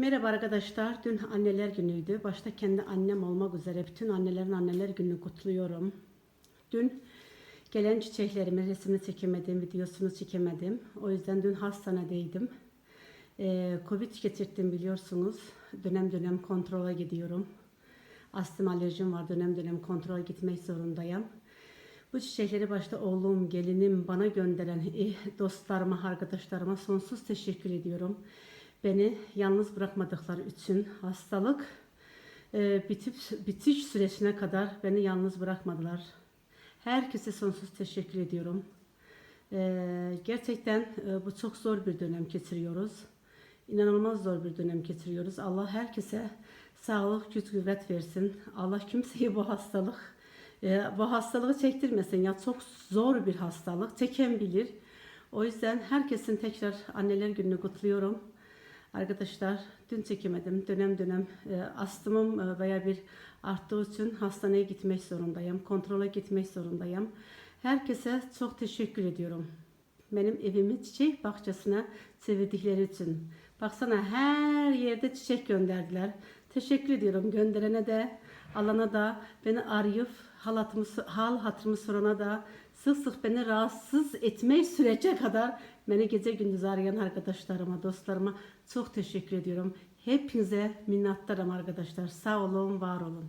Merhaba arkadaşlar. Dün anneler günüydü. Başta kendi annem olmak üzere bütün annelerin anneler gününü kutluyorum. Dün gelen çiçeklerimi resmini çekemedim, videosunu çekemedim. O yüzden dün hastanedeydim. Ee, Covid geçirdim biliyorsunuz. Dönem dönem kontrola gidiyorum. Astım alerjim var. Dönem dönem kontrola gitmek zorundayım. Bu çiçekleri başta oğlum, gelinim bana gönderen eh, dostlarıma, arkadaşlarıma sonsuz teşekkür ediyorum. Beni yalnız bırakmadıkları için hastalık e, bitip bitiş süresine kadar beni yalnız bırakmadılar. Herkese sonsuz teşekkür ediyorum. E, gerçekten e, bu çok zor bir dönem geçiriyoruz. İnanılmaz zor bir dönem geçiriyoruz. Allah herkese sağlık, güç, kuvvet versin. Allah kimseyi bu hastalık e, bu hastalığı çektirmesin. Ya çok zor bir hastalık. Çeken bilir. O yüzden herkesin tekrar anneler gününü kutluyorum. Arkadaşlar dün çekemedim. Dönem dönem e, astımım e, baya bir arttığı için hastaneye gitmek zorundayım. Kontrole gitmek zorundayım. Herkese çok teşekkür ediyorum. Benim evimi çiçek bahçesine sevdikleri için. Baksana her yerde çiçek gönderdiler. Teşekkür ediyorum gönderene de, alana da, beni arayıp hal hatırımı, hal hatırımı sorana da, sık sık beni rahatsız etmek sürece kadar beni gece gündüz arayan arkadaşlarıma, dostlarıma çok teşekkür ediyorum. Hepinize minnettarım arkadaşlar. Sağ olun, var olun.